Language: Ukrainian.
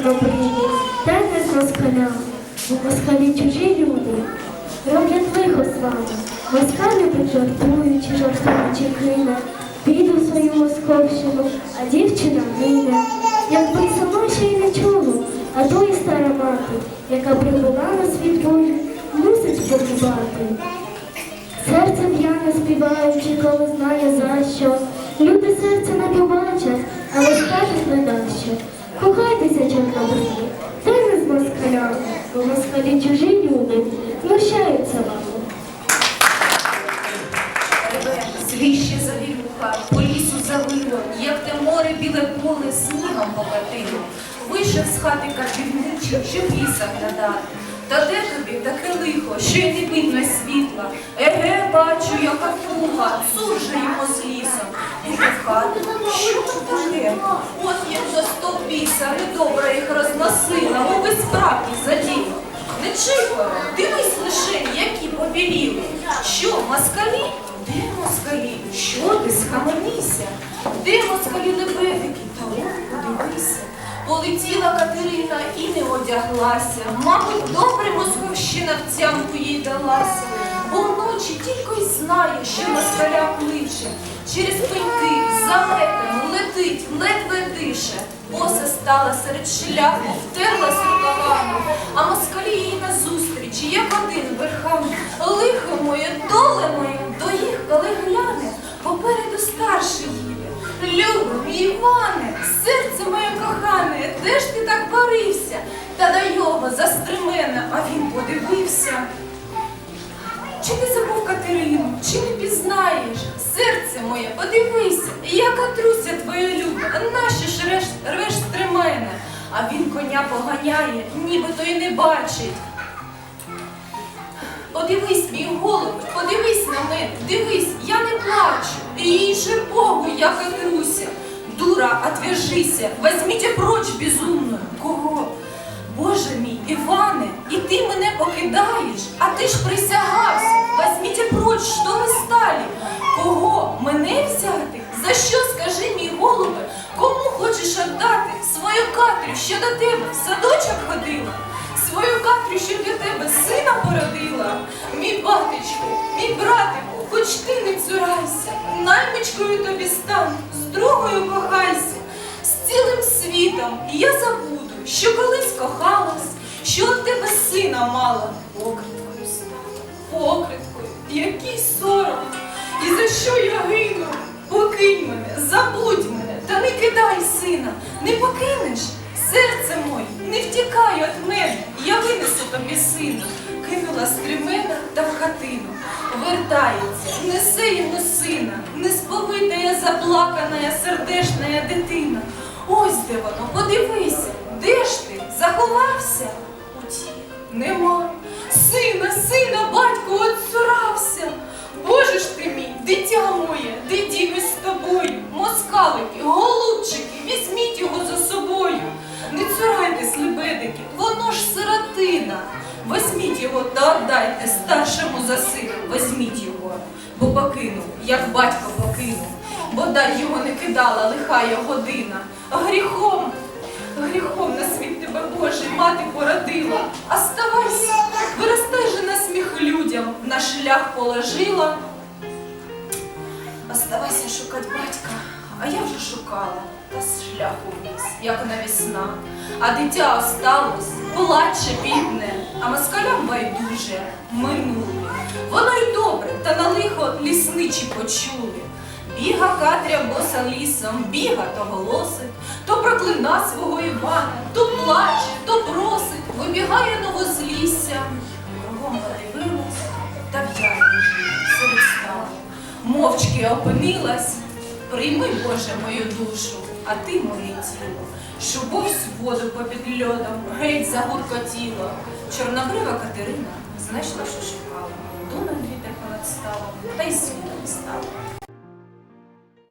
У москалі чужі люди роблять лихо з вами. Москалі любить жартуючи, жартуючи кине. Піду в свою московщину, а дівчина гине. Якби сама ще й не чула, а то і стара мати, яка прибула на світ Божий, мусить погибати. Серце п'яне співаючи, коли знає за що. Люди серця не побачать, але скажуть не дащо. Кохайтеся, чорнобриві, й не з москалями, бо москалі чужі люди знущаються вами. Свіще завірюха, по лісу завило, як те море біле поле снігом покатило. Вийшов з хати качівничий, щоб ліса глядати. Та де тобі таке лихо, що й не видно світла? Еге, бачу, яка фуга, сурже йому з лісом. От як за сто недобра їх розносила, мови справді заділа. Не чикало, дивись лише, які побіліли. Що, москалі? Де москалі? Що ти схаменися? Де москалі лебедики? Та от подивися. Полетіла Катерина і не одяглася. Мабуть, добре московщина в цямку їй далася. Вночі тільки й знає, що москаля кличе. Через пеньки, заметом летить, ледве дише. Боса стала серед шляху, втерлась рукавами, а москалі їй назустріч, як один верхами. Лихо моє, доле моє, коли гляне, попереду старший їде. Любо, мій Іване, серце моє кохане, де ж ти так парився? Та дай його застремена, а він подивився. Чи ти забув чи не пізнаєш? Серце моє, подивися, яка труся твоя люба, нащо ж реш, рвеш стремена? А він коня поганяє, ніби то й не бачить. Подивись, мій голуб, подивись на мене, дивись, я не плачу. Їй же Богу, яка труся. Дура, отвяжися, возьмите прочь безумную. Мене взяти? За що, скажи, мій голубе, кому хочеш віддати свою Катрю, що до тебе в садочок ходила? Свою Катрю, що для тебе сина породила? Мій батечку, мій братику, хоч ти не цурайся, наймичкою тобі стану, з другою кохайся, з цілим світом я забуду, що колись кохалась, що от тебе сина мала, покриткою стала, покриткою, який сором, і за що я гину? Покинь мене, забудь мене, та не кидай сина, не покинеш. Серце моє, не втікай від мене, я винесу тобі сина. Кинула стремена та в хатину. Вертається, несе йому сина, несповитая, заплакана, сердешна дитина. Ось де воно, подивися, де ж ти? Заховався? Утік, нема. Сина, сина, батько моє, де діви з тобою, москалики, голубчики, візьміть його за собою. Не цурайтесь, лебедики, воно ж сиротина. Возьміть його та отдайте старшому за сина, возьміть його, бо покинув, як батько покинув, бодай його не кидала лихая година. Гріхом, гріхом на світ тебе Божий мати породила. Оставайся, виростай же на сміх людям, на шлях положила. Оставайся шукать батька, а я вже шукала, та з шляху вниз, як на весна. А дитя осталось, плаче бідне, а москалям байдуже минуле. Воно й добре, та на лихо лісничі почули. Біга Катря боса лісом, біга то голосить, то проклина свого Івана, то плаче, то просить, вибігає на возлісся. Кругом подивилась, та в стала. Мовчки опинилась, прийми, Боже, мою душу, а ти моє тіло, що бовсь воду попід льодом, геть загуркотіло. Чорнобрива Катерина знайшла, що шукала, Дуном вітер понад ставом, та й світом стало.